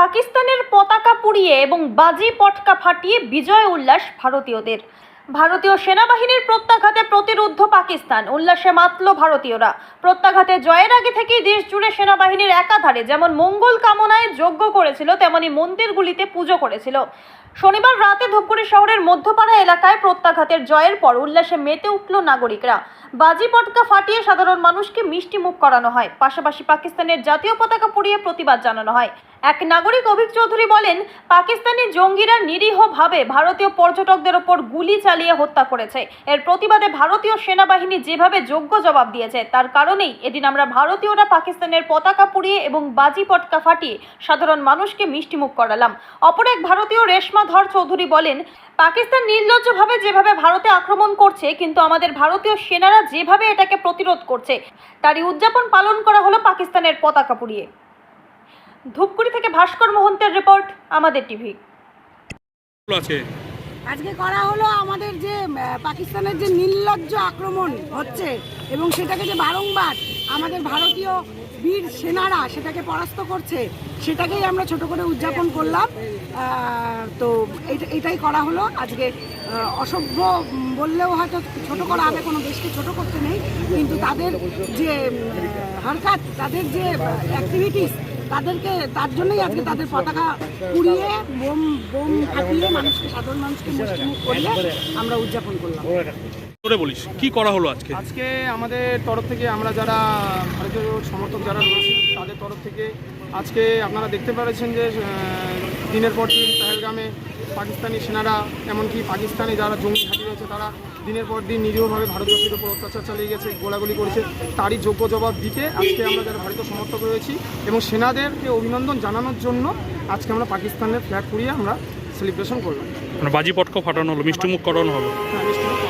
পাকিস্তানের পতাকা পুড়িয়ে এবং বাজি পটকা ফাটিয়ে বিজয় উল্লাস ভারতীয়দের। ভারতীয় সেনাবাহিনীর প্রত্যাঘাতে প্রতিরুদ্ধ পাকিস্তান। উল্লাসে মাতল ভারতীয়রা। প্রত্যাঘাতে জয়ের আগে থেকেই দেশ জুড়ে সেনাবাহিনীর একাধারে যেমন মঙ্গল কামনায় যজ্ঞ করেছিল, তেমনি মন্দিরগুলিতে পুজো করেছিল। শনিবার রাতে ধূপগুড়ি শহরের মধ্যপাড়া এলাকায় প্রত্যাঘাতের জয়ের পর উল্লাসে মেতে উঠল নাগরিকরা। বাজি পটকা ফাটিয়ে সাধারণ মানুষকে মিষ্টি মুখ করানো হয়। পাশাপাশি পাকিস্তানের জাতীয় পতাকা পুড়িয়ে প্রতিবাদ জানানো হয়। এক নাগরিক অভিক চৌধুরী বলেন, পাকিস্তানি জঙ্গিরা নিরীহভাবে ভারতীয় পর্যটকদের ওপর গুলি চালিয়ে হত্যা করেছে। এর প্রতিবাদে ভারতীয় সেনাবাহিনী যেভাবে যোগ্য জবাব দিয়েছে, তার কারণেই এদিন আমরা ভারতীয়রা পাকিস্তানের পতাকা পুড়িয়ে এবং বাজি পটকা ফাটিয়ে সাধারণ মানুষকে মিষ্টিমুখ করালাম। অপর এক ভারতীয় রেশমা ধর চৌধুরী বলেন পাকিস্তান নির্লজ্জভাবে যেভাবে ভারতে আক্রমণ করছে, কিন্তু আমাদের ভারতীয় সেনারা যেভাবে এটাকে প্রতিরোধ করছে, তারই উদযাপন পালন করা হলো পাকিস্তানের পতাকা পুড়িয়ে। ধূপগুড়ি থেকে ভাস্কর মোহন্তের রিপোর্ট, আমাদের টিভি। আছে। আজকে করা হলো আমাদের যে পাকিস্তানের যে নির্লজ্জ আক্রমণ হচ্ছে এবং সেটাকে যে বারংবার আমাদের ভারতীয় বীর সেনারা সেটাকে পরাস্ত করছে, সেটাকেই আমরা ছোট করে উদযাপন করলাম। তো এটা- এটাই করা হলো। আজকে অসভ্য বললেও হয়তো ছোট করা হবে, কোনো দেশকে ছোট করতে নেই, কিন্তু তাদের যে হরকাত, তাদের যে অ্যাক্টিভিটিস তাদেরকে তার জন্যই আজকে তাদের পতাকা পুড়িয়ে বোম বোম ফাটিয়ে মানুষকে সাধারণ মানুষকে মুষ্টিমুখ করলে আমরা উদযাপন করলাম। করে বলিস কি করা হলো আজকে? আজকে আমাদের তরফ থেকে আমরা যারা ভারতীয় সমর্থক যারা রয়েছে তাদের তরফ থেকে আজকে আপনারা দেখতে পেরেছেন যে দিনের পর দিন পেহেলগামে পাকিস্তানি সেনারা এমনকি পাকিস্তানে যারা জঙ্গি ঘাঁটি রয়েছে তারা দিনের পর দিন নিরীহভাবে ভারতবর্ষের উপর অত্যাচার চালিয়ে গেছে গোলাগুলি করেছে তারই যোগ্য জবাব দিতে আজকে আমরা যারা ভারতীয় সমর্থক রয়েছি এবং সেনাদেরকে অভিনন্দন জানানোর জন্য আজকে আমরা পাকিস্তানের ফ্ল্যাগ পুড়িয়ে আমরা সেলিব্রেশন করলাম মানে বাজি পটকা ফাটানো হলো মিষ্টিমুখ করানো হলো হ্যাঁ, মিষ্টিমুখ হলো।